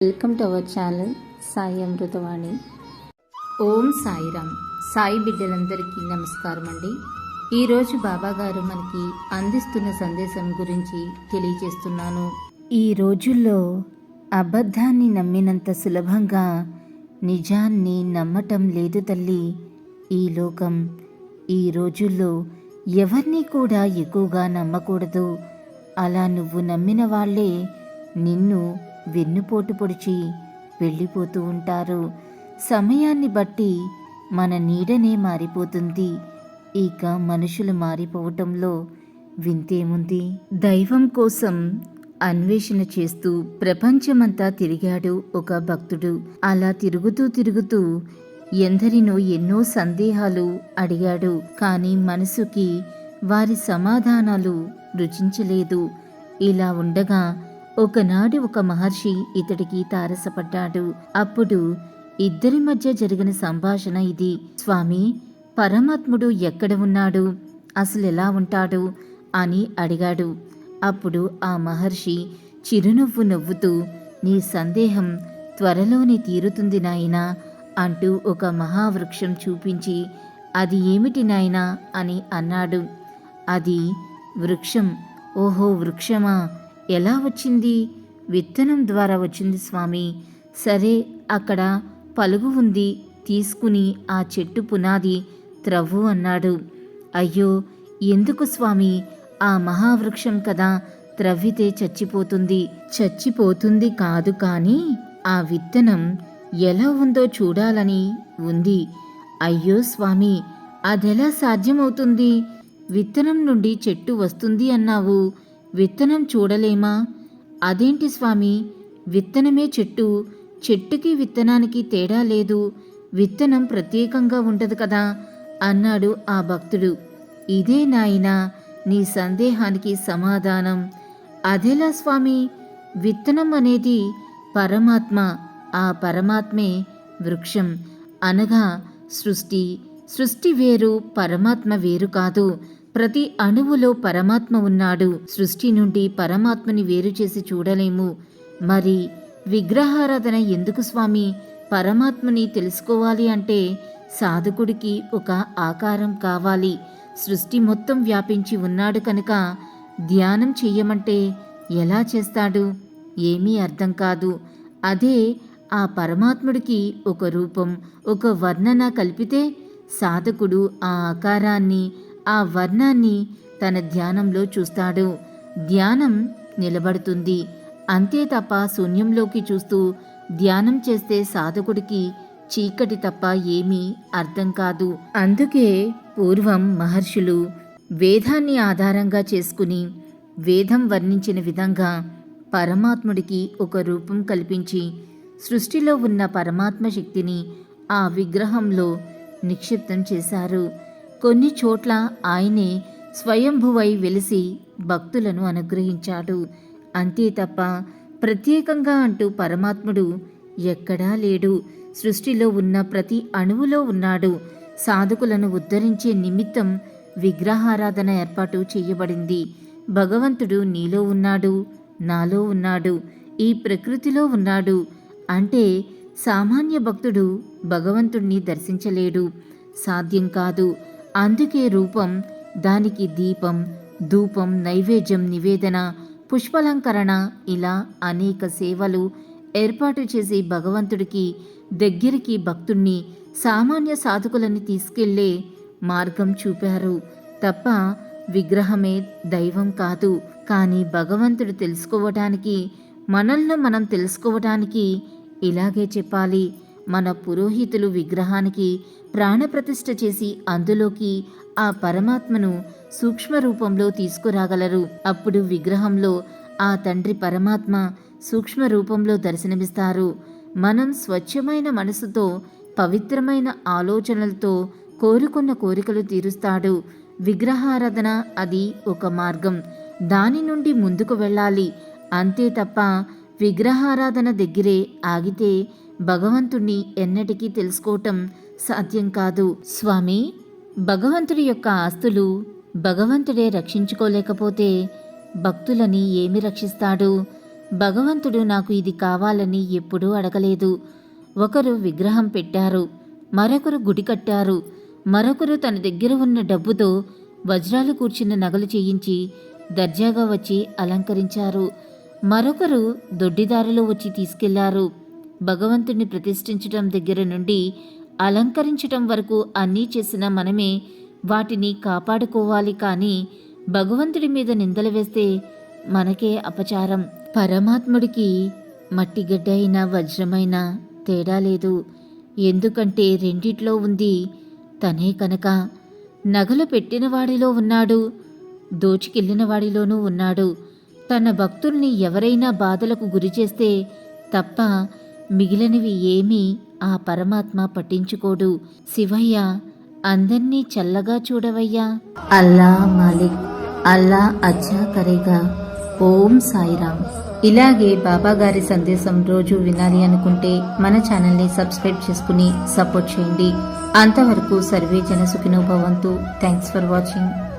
Welcome to our channel Sai Amritavani Om Sairam. Sai బిడ్డలందరికీ నమస్కారం అండి. ఈరోజు బాబాగారు మనకి అందిస్తున్న సందేశం గురించి తెలియజేస్తున్నాను. ఈ రోజుల్లో అబద్ధాన్ని నమ్మినంత సులభంగా నిజాన్ని నమ్మటం లేదు తల్లి. ఈ లోకం ఈ రోజుల్లో ఎవరిని కూడా ఎక్కువగా నమ్మకూడదు. అలా నువ్వు నమ్మిన వాళ్ళే నిన్ను వెన్నుపోటు పొడిచి వెళ్ళిపోతూ ఉంటారు. సమయాన్ని బట్టి మన నీడనే మారిపోతుంది. ఇక మనుషులు మారిపోవటంలో వింతేముంది? దైవం కోసం అన్వేషణ చేస్తూ ప్రపంచమంతా తిరిగాడు ఒక భక్తుడు. అలా తిరుగుతూ తిరుగుతూ ఎందరినో ఎన్నో సందేహాలు అడిగాడు. కానీ మనసుకి వారి సమాధానాలు రుచించలేదు. ఇలా ఉండగా ఒకనాడు ఒక మహర్షి ఇతడికి తారసపడ్డాడు. అప్పుడు ఇద్దరి మధ్య జరిగిన సంభాషణ ఇది. స్వామి పరమాత్ముడు ఎక్కడ ఉన్నాడు? అసలు ఎలా ఉంటాడు? అని అడిగాడు. అప్పుడు ఆ మహర్షి చిరునవ్వు నవ్వుతూ నీ సందేహం త్వరలోనే తీరుతుంది నాయనా అంటూ ఒక మహావృక్షం చూపించి అది ఏమిటి నాయనా అని అన్నాడు. అది వృక్షం. ఓహో వృక్షమా? ఎలా వచ్చింది? విత్తనం ద్వారా వచ్చింది స్వామి. సరే అక్కడ పలుగు ఉంది. తీసుకుని ఆ చెట్టు పునాది త్రవ్వు అన్నాడు. అయ్యో ఎందుకు స్వామి? ఆ మహావృక్షం కదా త్రవ్వితే చచ్చిపోతుంది. చచ్చిపోతుంది కాదు కానీ ఆ విత్తనం ఎలా ఉందో చూడాలని ఉంది. అయ్యో స్వామి అదెలా సాధ్యమవుతుంది? విత్తనం నుండి చెట్టు వస్తుంది అన్నావు. విత్తనం చూడలేమా? అదేంటి స్వామి? విత్తనమే చెట్టు. చెట్టుకి విత్తనానికి తేడా లేదు. విత్తనం ప్రత్యేకంగా ఉండదు కదా? అన్నాడు ఆ భక్తుడు. ఇదే నాయన నీ సందేహానికి సమాధానం. అదేలా స్వామి? విత్తనం అనేది పరమాత్మ ఆ పరమాత్మే వృక్షం. అనగా సృష్టి. సృష్టి వేరు పరమాత్మ వేరు కాదు. ప్రతి అణువులో పరమాత్మ ఉన్నాడు. సృష్టి నుండి పరమాత్మని వేరు చేసి చూడలేము. మరి విగ్రహారాధన ఎందుకు స్వామి? పరమాత్మని తెలుసుకోవాలి అంటే సాధకుడికి ఒక ఆకారం కావాలి. సృష్టి మొత్తం వ్యాపించి ఉన్నాడు కనుక ధ్యానం చెయ్యమంటే ఎలా చేస్తాడు? ఏమీ అర్థం కాదు. అదే ఆ పరమాత్ముడికి ఒక రూపం ఒక వర్ణన కల్పితే సాధకుడు ఆ ఆకారాన్ని ఆ వర్ణాన్ని తన ధ్యానంలో చూస్తాడు. ధ్యానం నిలబడుతుంది. అంతే తప్ప శూన్యంలోకి చూస్తూ ధ్యానం చేస్తే సాధకుడికి చీకటి తప్ప ఏమీ అర్థం కాదు. అందుకే పూర్వం మహర్షులు వేదాన్ని ఆధారంగా చేసుకుని వేదం వర్ణించిన విధంగా పరమాత్ముడికి ఒక రూపం కల్పించి సృష్టిలో ఉన్న పరమాత్మ శక్తిని ఆ విగ్రహంలో నిక్షిప్తం చేశారు. కొన్ని చోట్ల ఆయనే స్వయంభువై వెలిసి భక్తులను అనుగ్రహించాడు. అంతే తప్ప ప్రత్యేకంగా అంటూ పరమాత్ముడు ఎక్కడా లేడు. సృష్టిలో ఉన్న ప్రతి అణువులో ఉన్నాడు. సాధకులను ఉద్ధరించే నిమిత్తం విగ్రహారాధన ఏర్పాటు చేయబడింది. భగవంతుడు నీలో ఉన్నాడు నాలో ఉన్నాడు ఈ ప్రకృతిలో ఉన్నాడు. అంటే సామాన్య భక్తుడు భగవంతుణ్ణి దర్శించలేడు. సాధ్యం కాదు. అందుకే రూపం దానికి దీపం ధూపం నైవేద్యం నివేదన పుష్పలంకరణ ఇలా అనేక సేవలు ఏర్పాటు చేసి భగవంతుడికి దగ్గరికి భక్తుణ్ణి సామాన్య సాధకులని తీసుకెళ్ళే మార్గం చూపారు. తప్ప విగ్రహమే దైవం కాదు. కానీ భగవంతుడు తెలుసుకోవటానికి మనల్ని మనం తెలుసుకోవటానికి ఇలాగే చెప్పాలి. మన పురోహితులు విగ్రహానికి ప్రాణప్రతిష్ఠ చేసి అందులోకి ఆ పరమాత్మను సూక్ష్మ రూపంలో తీసుకురాగలరు. అప్పుడు విగ్రహంలో ఆ తండ్రి పరమాత్మ సూక్ష్మ రూపంలో దర్శనమిస్తారు. మనం స్వచ్ఛమైన మనసుతో పవిత్రమైన ఆలోచనలతో కోరుకున్న కోరికలు తీరుస్తాడు. విగ్రహారాధన అది ఒక మార్గం. దాని నుండి ముందుకు వెళ్ళాలి. అంతే తప్ప విగ్రహారాధన దగ్గరే ఆగితే భగవంతుణ్ణి ఎన్నటికీ తెలుసుకోవటం సాధ్యం కాదు. స్వామి భగవంతుడి యొక్క ఆస్తులు భగవంతుడే రక్షించుకోలేకపోతే భక్తులని ఏమి రక్షిస్తాడు? భగవంతుడు నాకు ఇది కావాలని ఎప్పుడూ అడగలేదు. ఒకరు విగ్రహం పెట్టారు మరొకరు గుడి కట్టారు మరొకరు తన దగ్గర ఉన్న డబ్బుతో వజ్రాలు కూర్చున్న నగలు చేయించి దర్జాగా వచ్చి అలంకరించారు మరొకరు దొడ్డిదారులు వచ్చి తీసుకెళ్ళారు. భగవంతుణ్ణి ప్రతిష్ఠించటం దగ్గర నుండి అలంకరించటం వరకు అన్నీ చేసిన మనమే వాటిని కాపాడుకోవాలి కానీ భగవంతుడి మీద నిందలు వేస్తే మనకే అపచారం. పరమాత్ముడికి మట్టిగడ్డ అయినా వజ్రమైనా తేడా లేదు. ఎందుకంటే రెండిట్లో ఉంది తనే కనుక. నగలు పెట్టిన వాడిలో ఉన్నాడు దోచుకెళ్ళిన వాడిలోనూ ఉన్నాడు. తన భక్తుల్ని ఎవరైనా బాధలకు గురి చేస్తే తప్ప మిగిలినవి ఏమీ ఆ పరమాత్మ పట్టించుకోడు. శివయ్య అందర్నీ చల్లగా చూడవయ్యా. అల్లా మాలిక్ అల్లా అచ్చా కరేగా. ఓం సాయిరామ్. ఇలాగే బాబా గారి సందేశం రోజు వినాలి అనుకుంటే మన ఛానల్ని సబ్స్క్రైబ్ చేసుకుని సపోర్ట్ చేయండి. అంతవరకు సర్వే జనసుఖినో భవంతు థ్యాంక్స్ ఫర్ వాచింగ్.